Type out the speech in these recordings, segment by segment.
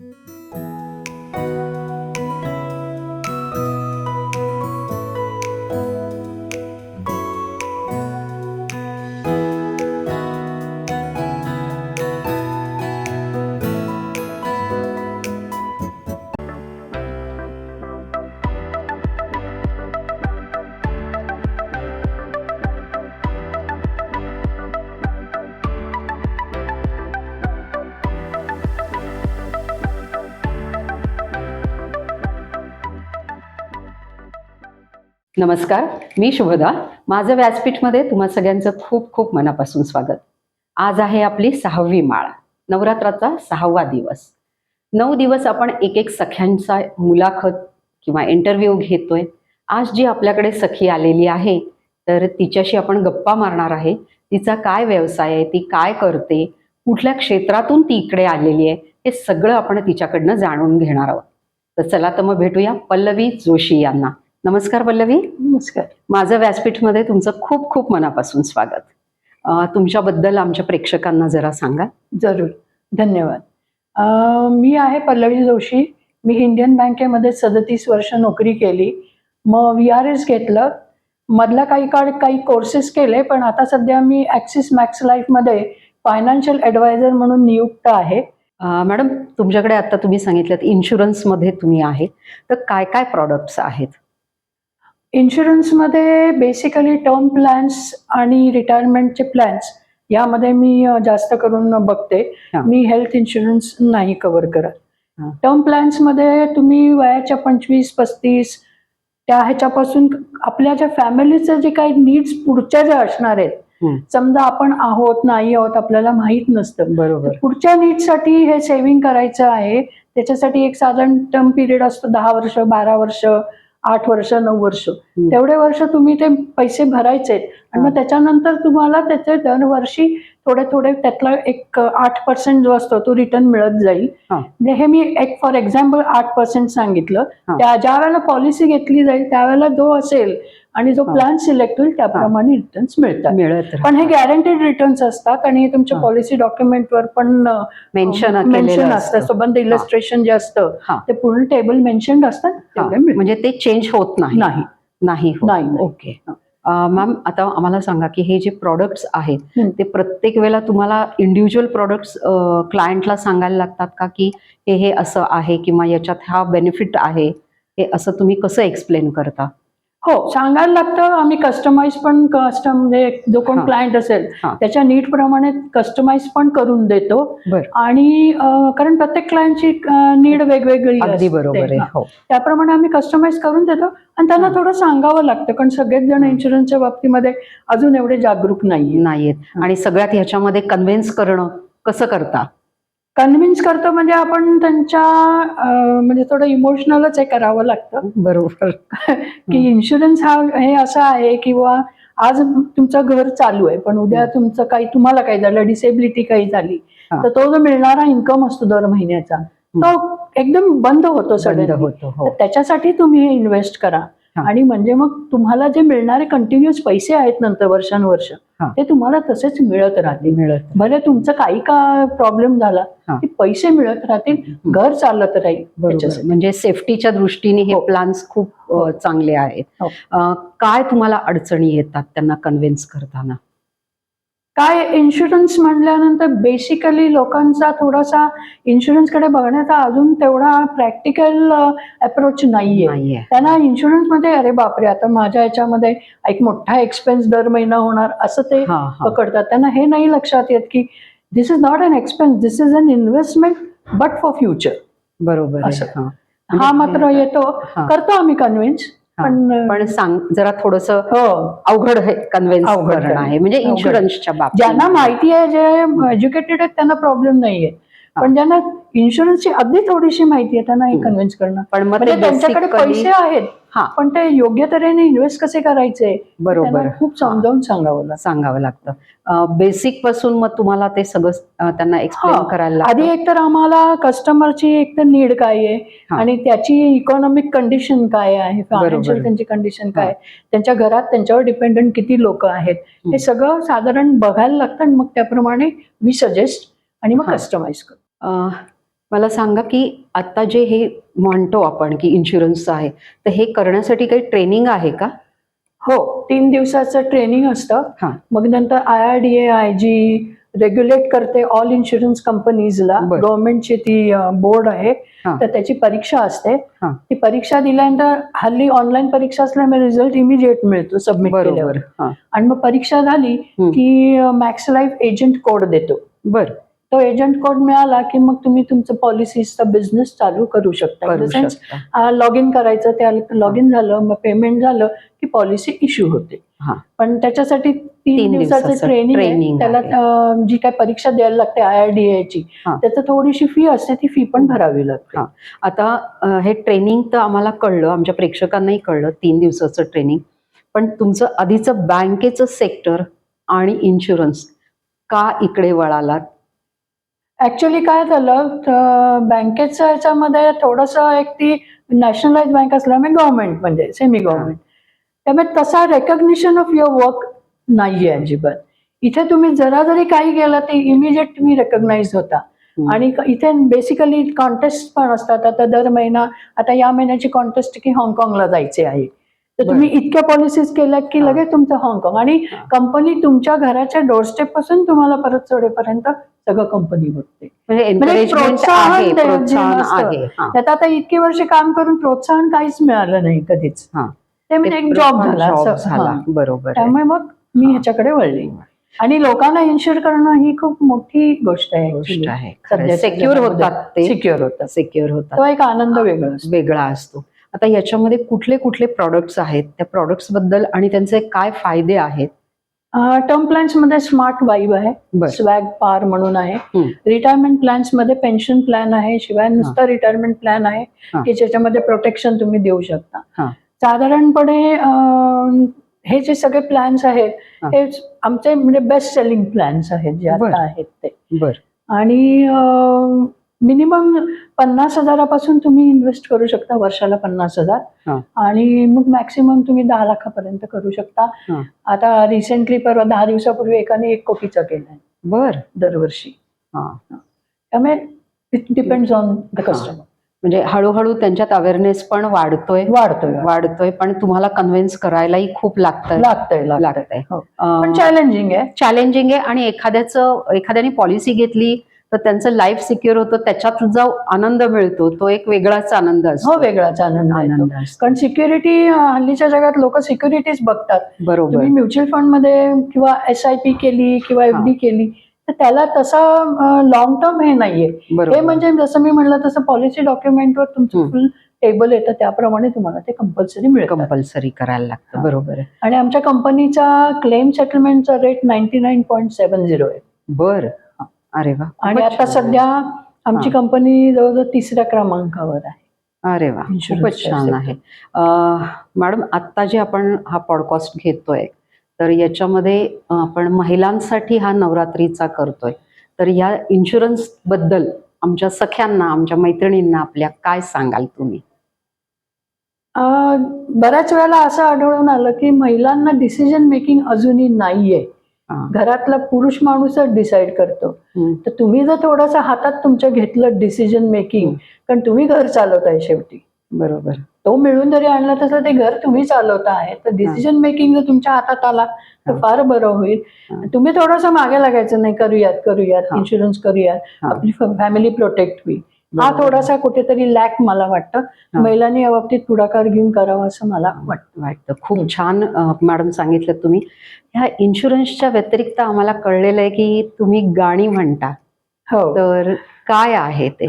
Música नमस्कार मी शुभदा. माझं व्यासपीठमध्ये तुम्हा सगळ्यांचं खूप खूप मनापासून स्वागत. आज आहे आपली सहावी माळ नवरात्राचा सहावा दिवस. नऊ दिवस आपण एक एक सख्यांचा मुलाखत किंवा इंटरव्ह्यू घेतोय. आज जी आपल्याकडे सखी आलेली आहे तर तिच्याशी आपण गप्पा मारणार आहे. तिचा काय व्यवसाय आहे ती काय करते कुठल्या क्षेत्रातून ती इकडे आलेली आहे हे सगळं आपण तिच्याकडनं जाणून घेणार आहोत. तर चला तर मग भेटूया पल्लवी जोशी यांना. नमस्कार पल्लवी नमस्कार. माझं व्यासपीठमध्ये तुमचं खूप खूप मनापासून स्वागत. तुमच्याबद्दल आमच्या प्रेक्षकांना जरा सांगा. जरूर. धन्यवाद. मी आहे पल्लवी जोशी. मी इंडियन बँकेमध्ये सदतीस वर्ष नोकरी केली. मग व्ही आर एस घेतलं. मधला काही काळ काही कोर्सेस केले पण आता सध्या मी ॲक्सिस मॅक्स लाईफमध्ये फायनान्शियल ॲडवायझर म्हणून नियुक्त आहे. मॅडम तुमच्याकडे आता तुम्ही सांगितलं इन्शुरन्समध्ये तुम्ही आहे. तर काय काय प्रॉडक्ट्स आहेत? इन्शुरन्समध्ये बेसिकली टर्म प्लॅन्स आणि रिटायरमेंटचे प्लॅन्स यामध्ये मी जास्त करून बघते. मी हेल्थ इन्शुरन्स नाही कव्हर करत. टर्म प्लॅन्समध्ये तुम्ही वयाच्या पंचवीस पस्तीस त्या ह्याच्यापासून आपल्या ज्या फॅमिलीचे जे काही नीड्स पुढच्या ज्या असणार आहेत. समजा आपण आहोत नाही आहोत आपल्याला माहीत नसतं बरोबर पुढच्या नीडसाठी हे सेव्हिंग करायचं आहे त्याच्यासाठी एक साधारण टर्म पिरियड असतो दहा वर्ष बारा वर्ष आठ वर्ष नऊ वर्ष. तेवढे वर्ष तुम्ही ते पैसे भरायचे आणि मग त्याच्यानंतर तुम्हाला त्याचे दरवर्षी थोडे थोडे त्यातला एक आठ पर्सेंट जो असतो तो रिटर्न मिळत जाईल. हा. म्हणजे हे मी एक फॉर एक्झाम्पल आठ पर्सेंट सांगितलं. त्या ज्या वेळेला पॉलिसी घेतली जाईल त्यावेळेला जो असेल आणि जो हा. प्लॅन सिलेक्ट होईल त्याप्रमाणे रिटर्न्स मिळतात. मिळत पण हे गॅरंटेड रिटर्न्स असतात आणि हे तुमच्या हा. पॉलिसी डॉक्युमेंटवर पण मेन्शन मेन्शन असतं. सोबत इलस्ट्रेशन जे असतं हा. ते पूर्ण टेबल मेन्शन असतात हा. म्हणजे ते चेंज होत नाही. नाही. नाही. ओके मॅम आता आम्हाला सांगा की हे जे प्रॉडक्ट्स आहेत. ते प्रत्येक वेळेला तुम्हाला इंडिव्हिज्युअल प्रॉडक्ट्स क्लायंटला सांगायला लागतात का की हे हे असं आहे किंवा याच्यात हा बेनिफिट आहे? हे असं तुम्ही कसं एक्सप्लेन करता? हो सांगायला लागतं आम्ही कस्टमाइज पण कस्टम म्हणजे जो कोण. क्लायंट असेल हा. त्याच्या नीड प्रमाणे कस्टमाइज पण करून देतो बर आणि अं, कारण प्रत्येक क्लायंटची नीड वेगवेगळी अगदी असते. बरोबर आहे हा. हो त्याप्रमाणे आम्ही कस्टमाइज करून देतो आणि त्यांना. थोडं सांगावं लागतं कारण सगळेच जण. इन्शुरन्सच्या बाबतीमध्ये अजून एवढे जागरूक नाहीये नाहीयेत आणि सगळ्यात ह्याच्यामध्ये कन्व्हिन्स करणं कसं करता कन्व्हिन्स करतो म्हणजे आपण त्यांच्या म्हणजे थोडं इमोशनलच हे करावं लागतं बरोबर की इन्शुरन्स हा हे असं आहे किंवा आज तुमचं घर चालू आहे पण उद्या. तुमचं काही तुम्हाला काही झालं डिसेबिलिटी काही झाली. तर तो जो मिळणारा इन्कम असतो दर महिन्याचा तो एकदम बंद होतो बंद सडनली होतो हो त्याच्यासाठी तुम्ही इन्व्हेस्ट करा. आणि म्हणजे मग तुम्हाला जे मिळणारे कंटिन्युअस पैसे आहेत नंतर वर्षानुवर्ष. ते तुम्हाला तसेच मिळत राहतील मिळत भले तुमचं काही का प्रॉब्लेम झाला. ते पैसे मिळत राहतील. घर चालत राहील. म्हणजे सेफ्टीच्या दृष्टीने हे. प्लान्स खूप हो. चांगले आहेत हो. काय तुम्हाला अडचणी येतात त्यांना कन्व्हिन्स करताना काय इन्शुरन्स म्हणल्यानंतर बेसिकली लोकांचा थोडासा इन्शुरन्सकडे बघण्याचा अजून तेवढा प्रॅक्टिकल अप्रोच नाहीये त्यांना इन्शुरन्समध्ये अरे बापरे आता माझ्या याच्यामध्ये एक मोठा एक्सपेन्स दर महिना होणार असं ते पकडतात त्यांना हे नाही लक्षात येत की this is not an expense this is an investment but for future बरोबर. हा. म्हणजे मात्र येतो. करतो आम्ही कन्व्हिन्स. पण पण सांग जरा थोडस हो. अवघड आहे कन्व्हिन्स अवघड. आहे. म्हणजे. इन्शुरन्सच्या बाबतीत. ज्यांना माहिती आहे जे एज्युकेटेड आहेत त्यांना प्रॉब्लेम नाहीये. पण ज्यांना इन्शुरन्सची अगदी थोडीशी माहिती आहे त्यांना हे. कन्व्हिन्स करणं पण मग म्हणजे त्यांच्याकडे पैसे आहेत हा पण ते योग्य तऱ्हेने इन्व्हेस्ट कसे करायचे बरोबर खूप समजावून सांगावं सांगावं लागतं बेसिकपासून मग तुम्हाला ते सगळं त्यांना एक्सप्लेन हा. करायला आधी लागतं एक तर आम्हाला कस्टमरची एक तर नीड काय आहे हा. आणि त्याची इकॉनॉमिक कंडिशन काय आहे फायनान्शियल. त्यांची कंडिशन काय हा. त्यांच्या घरात त्यांच्यावर डिपेंडंट किती लोक आहेत. हे सगळं साधारण बघायला लागतं आणि मग त्याप्रमाणे वी सजेस्ट आणि मग हा. कस्टमाइज करतो मला सांगा की आता जे हे म्हणतो आपण की इन्शुरन्सचं आहे तर हे करण्यासाठी काही ट्रेनिंग आहे का हो तीन दिवसाचं ट्रेनिंग असतं हा. मग नंतर I R D A I G regulate करते ऑल इन्शुरन्स कंपनीजला बरं. गव्हर्नमेंटची ती बोर्ड आहे हा. तर त्याची परीक्षा असते हा. ती परीक्षा दिल्यानंतर हल्ली ऑनलाईन परीक्षा असल्यामुळे रिझल्ट इमिजिएट मिळतो सबमिट बरोबर केल्यावर हा आणि मग परीक्षा झाली. की मॅक्स लाईफ एजंट कोड देतो बर तो एजंट कोड मिळाला की मग तुम्ही तुमचं पॉलिसीचा बिझनेस चालू करू शकता. सेन्स लॉग इन करायचं त्या लॉग इन झालं मग पेमेंट झालं की पॉलिसी इश्यू होते. पण त्याच्यासाठी तीन दिवसाचं ट्रेनिंग त्याला जी काय परीक्षा द्यायला लागते आय आर डी ची. त्याचं थोडीशी फी असते ती फी पण भरावी लागते. आता हे ट्रेनिंग तर आम्हाला कळलं आमच्या प्रेक्षकांनाही कळलं तीन दिवसाचं ट्रेनिंग पण तुमचं आधीचं बँकेचं सेक्टर आणि इन्शुरन्स का इकडे वळालात? ऍक्च्युली काय झालं? तर बँकेचं याच्यामध्ये थोडंसं एक ती नॅशनलाइज बँक असल्यामुळे गव्हर्नमेंट म्हणजे सेमी गव्हर्नमेंट त्यामुळे तसा रेकग्निशन ऑफ युअर वर्क नाहीये अजिबात. इथे तुम्ही जरा जरी काही केलं ते इमिजिएट तुम्ही रेकग्नाइज होता. आणि इथे बेसिकली कॉन्टेस्ट पण असतात. आता दर महिना आता या महिन्याची कॉन्टेस्ट की हाँगकाँगला जायचे आहे. तर. तुम्ही इतक्या पॉलिसीज केल्यात की. लगेच तुमचं हाँगकाँग आणि. कंपनी तुमच्या घराच्या डोरस्टेपपासून तुम्हाला परत चढेपर्यंत सगळं कंपनी बघते म्हणजे एनकरेजमेंट प्रोत्साहन आहे द्या- प्रोत्साहन जे असतं. आहे. त्यात आता इतकी वर्ष काम करून प्रोत्साहन काहीच मिळालं नाही कधीच हा. ते म्हणजे एक जॉब झाला. बरोबर. त्यामुळे मग मी. ह्याच्याकडे वळले आणि लोकांना इन्शुअर करणं ही खूप मोठी गोष्ट आहे गोष्ट आहे सध्याच्या सेक्युअर. होतात ते सिक्युअर होतं सेक्युअर होतात तो एक आनंद वेगळा वेगळा असतो आता याच्यामध्ये कुठले कुठले प्रॉडक्ट्स आहेत त्या प्रॉडक्ट्सबद्दल आणि त्यांचे काय फायदे आहेत टर्म प्लॅन्समध्ये स्मार्ट वाईब आहे स्वॅग पार म्हणून आहे. रिटायरमेंट प्लॅन्समध्ये पेन्शन प्लॅन आहे शिवाय नुसतं रिटायरमेंट प्लॅन आहे. की ज्याच्यामध्ये प्रोटेक्शन तुम्ही देऊ शकता. साधारणपणे हे जे सगळे प्लॅन्स आहेत हा. आमचे म्हणजे बेस्ट सेलिंग प्लॅन्स आहेत जे. आता आहेत ते आणि मिनिमम पन्नास हजारापासून तुम्ही इन्व्हेस्ट करू शकता वर्षाला पन्नास हजार. हा. आणि मग मॅक्सिमम तुम्ही दहा लाखापर्यंत करू शकता. हा. आता रिसेंटली परवा दहा दिवसापूर्वी एकाने एक कोटीचा केलाय. बर. दरवर्षी. हा. त्यामुळे इट डिपेंड्स ऑन द हा. कस्टमर म्हणजे हळूहळू त्यांच्यात अवेअरनेस पण वाढतोय. वाढतोय वाढतोय. पण तुम्हाला कन्व्हिन्स करायलाही खूप लागतं लागतंय लागतंय. लागतंय. हो. चॅलेंजिंग आहे. चॅलेंजिंग आहे आणि एखाद्याचं एखाद्याने पॉलिसी घेतली तर त्यांचं लाईफ सिक्युअर होतं त्याच्यात जो आनंद मिळतो. तो एक वेगळाच आनंद हो असतो वेगळाच आनंद कारण सिक्युरिटी हल्लीच्या जगात लोक सिक्युरिटीज बघतात. बरोबर. तुम्ही म्युच्युअल फंडमध्ये किंवा एस आय पी केली किंवा एफ डी केली तर त्याला तसा लॉंग टर्म हे नाहीये. हे म्हणजे जसं मी म्हणलं तसं पॉलिसी डॉक्युमेंटवर तुमचं. फुल टेबल येतं. त्याप्रमाणे तुम्हाला ते कंपल्सरी मिळतं. कंपल्सरी करायला लागतं. हा. बरोबर. आणि आमच्या कंपनीचा claim सेटलमेंटचा rate ninety nine point seven zero आहे. बर. अरे वा आणि आता. सध्या आमची. कंपनी जवळजवळ तिसऱ्या क्रमांकावर आहे अरे वा खूपच छान. आहे मॅडम आत्ता जे आपण हा पॉडकास्ट घेतोय तर याच्यामध्ये आपण महिलांसाठी हा नवरात्रीचा करतोय तर या इन्शुरन्सबद्दल आमच्या सख्यांना आमच्या मैत्रिणींना आपल्या काय सांगाल तुम्ही बऱ्याच वेळेला असं आढळून आलं की महिलांना डिसिजन मेकिंग अजूनही नाहीये. घरातला पुरुष माणूसच डिसाईड करतो. तर तुम्ही जर थोडंसं हातात तुमच्या घेतलं डिसिजन मेकिंग. कारण तुम्ही घर चालवताय शेवटी बरोबर तो मिळून जरी आणला तसं ते घर तुम्ही चालवता आहे तर डिसिजन मेकिंग जर तुमच्या हातात आला तर. फार बरं होईल. तुम्ही थोडंसं मागे लागायचं नाही करूयात करूयात. इन्शुरन्स करूयात. आपली फॅमिली प्रोटेक्ट होईल हा. थोडासा कुठेतरी लॅक मला वाटतं. महिलांनी या बाबतीत पुढाकार घेऊन करावा असं मला वाटतं वाटतं. खूप छान मॅडम सांगितलं तुम्ही. ह्या इन्शुरन्सच्या व्यतिरिक्त आम्हाला कळलेलं आहे की तुम्ही गाणी म्हणता. हो. तर काय आहे ते?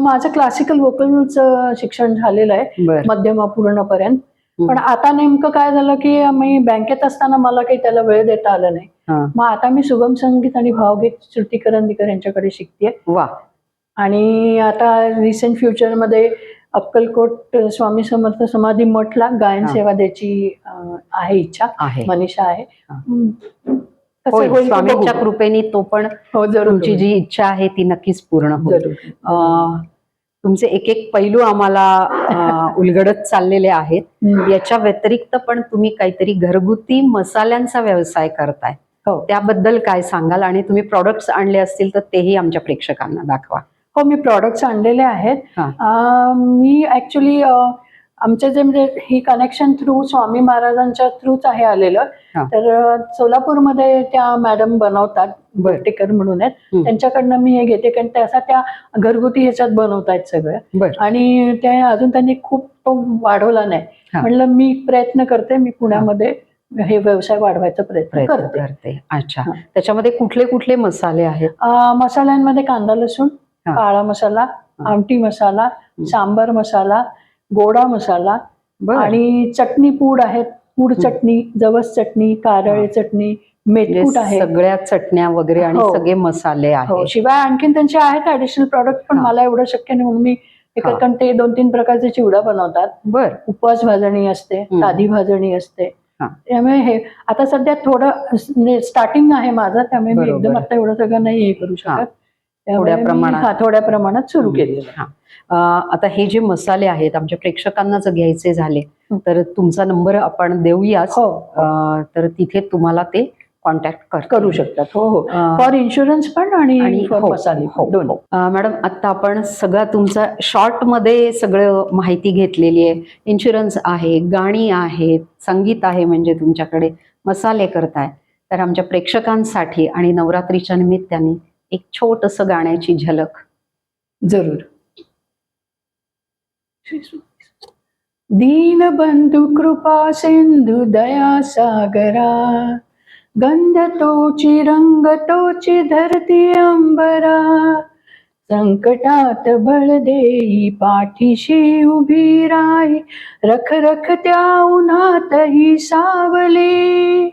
माझं क्लासिकल वोकलचं शिक्षण झालेलं आहे. मध्यम पूर्णपर्यंत. पण आता नेमकं काय झालं की मी बँकेत असताना मला काही त्याला वेळ देता आला नाही. मग आता मी सुगम संगीत आणि भावगीत श्रुती करंदीकर यांच्याकडे शिकते वा. आणि आता रिसेंट फ्युचरमध्ये अक्कलकोट स्वामी समर्थ समाधी मठला गायन. सेवा द्यायची आहे इच्छा आहे. मनीषा आहे. स्वामींच्या. कृपेने तो पण हो तुमची जी इच्छा आहे ती नक्कीच पूर्ण होईल. तुमचे एक एक पैलू आम्हाला उलगडत चाललेले आहेत. याच्या व्यतिरिक्त पण तुम्ही काहीतरी घरगुती मसाल्यांचा व्यवसाय करताय. हो. त्याबद्दल काय सांगाल? आणि तुम्ही प्रॉडक्ट्स आणले असतील तर तेही आमच्या प्रेक्षकांना दाखवा. हो मी प्रॉडक्ट्स आणलेले आहेत. मी ऍक्च्युली आमचे जे म्हणजे ही कनेक्शन थ्रू स्वामी महाराजांच्या थ्रूच आहे आलेलं. तर सोलापूरमध्ये त्या मॅडम बनवतात बर. टेकर म्हणून आहेत. त्यांच्याकडनं मी हे घेते कारण त्याचा त्या घरगुती ह्याच्यात बनवतायत सगळं. आणि ते अजून त्यांनी खूप तो वाढवला नाही. म्हणलं मी प्रयत्न करते मी पुण्यामध्ये हे. व्यवसाय वाढवायचा प्रयत्न करते. अच्छा. त्याच्यामध्ये कुठले कुठले मसाले आहेत? मसाल्यांमध्ये कांदा लसूण. काळा मसाला आमटी मसाला सांबर मसाला गोडा मसाला आणि चटणी पूड आहेत पूड. चटणी जवस चटणी कारळे चटणी म्हणजे मेथकूट आहे सगळ्या चटण्या वगैरे आणि हो. सगळे मसाले हो आहेत शिवाय आणखीन त्यांचे आहेत ऍडिशनल प्रॉडक्ट पण. मला एवढं शक्य नाही म्हणून मी. एका कारण ते दोन तीन प्रकारचे चिवडा बनवतात बर उपवास भाजणी असते. साधी भाजणी असते. त्यामुळे हे आता सध्या थोडं स्टार्टिंग आहे माझं त्यामुळे मी. एकदम आता एवढं सगळं नाही हे करू. शकत थोड्या प्रमाणात. हा थोड्या प्रमाणात सुरू केलेलं. हा. आता हे जे मसाले आहेत आमच्या प्रेक्षकांना जर घ्यायचे झाले. तर तुमचा नंबर आपण देऊयाच. हो. तर तिथे तुम्हाला ते कॉन्टॅक्ट करू शकतात. हो हो. फॉर इन्शुरन्स पण आणि हो, मसाले हो, दोन मॅडम आता आपण सगळं तुमचा शॉर्टमध्ये सगळं माहिती घेतलेली आहे. इन्शुरन्स आहे गाणी आहेत संगीत आहे म्हणजे तुमच्याकडे मसाले करताय. तर आमच्या प्रेक्षकांसाठी आणि नवरात्रीच्या निमित्ताने एक छोटस गाण्याची झलक. जरूर. दीनबंधु कृपा सिंधु दया सागरा गंध तोची रंग तोची धरती अंबरा संकटात बळ देई पाठीशी उभी राही रख रख त्या उन्हातही सावले.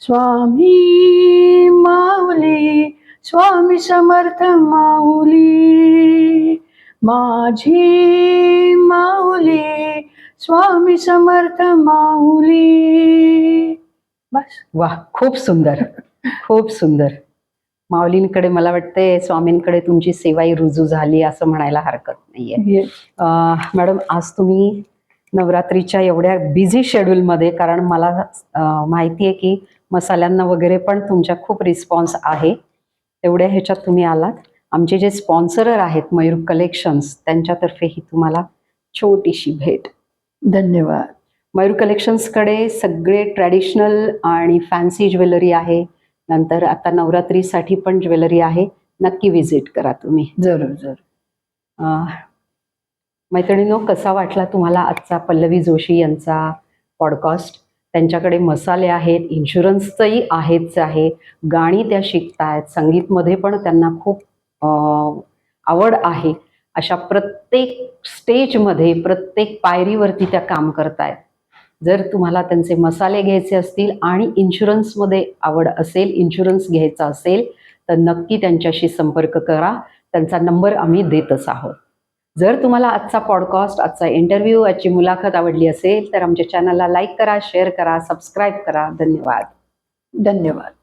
स्वामी माऊली स्वामी समर्थ माऊली माझी माऊली स्वामी समर्थ माऊली. बस. वा खूप सुंदर खूप सुंदर. माऊलींकडे मला वाटते स्वामींकडे तुमची सेवाही रुजू झाली असं म्हणायला हरकत नाहीये. मॅडम आज तुम्ही नवरात्रीच्या एवढ्या बिझी शेड्यूलमध्ये कारण मला माहिती आहे की मसाल्यांना वगैरे पण तुमच्या खूप रिस्पॉन्स आहे. तेवढ्या ह्याच्यात तुम्ही आलात. आमचे जे स्पॉन्सरर आहेत मयूर कलेक्शन्स त्यांच्यातर्फे ही तुम्हाला छोटीशी भेट. धन्यवाद. मयूर कलेक्शन्सकडे सगळे ट्रॅडिशनल आणि फॅन्सी ज्वेलरी आहे. नंतर आता नवरात्रीसाठी पण ज्वेलरी आहे. नक्की विजिट करा तुम्ही. जरूर जरूर. मैत्रिणीनो कसा वाटला तुम्हाला आजचा पल्लवी जोशी यांचा पॉडकास्ट? त्यांच्याकडे मसाले आहेत इन्शुरन्सचंही आहेच आहे. गाणी त्या शिकतायत संगीतमध्ये पण त्यांना खूप आवड आहे. अशा प्रत्येक स्टेजमध्ये प्रत्येक पायरीवरती त्या काम करतायत. जर तुम्हाला त्यांचे मसाले घ्यायचे असतील आणि इन्शुरन्समध्ये आवड असेल इन्शुरन्स घ्यायचा असेल तर नक्की त्यांच्याशी संपर्क करा. त्यांचा नंबर आम्ही देतच आहोत. जर तुम्हाला आजचा पॉडकास्ट आजचा इंटरव्ह्यू आजची मुलाखत आवडली असेल तर आमच्या चॅनलला लाईक करा शेअर करा सबस्क्राईब करा. धन्यवाद. धन्यवाद.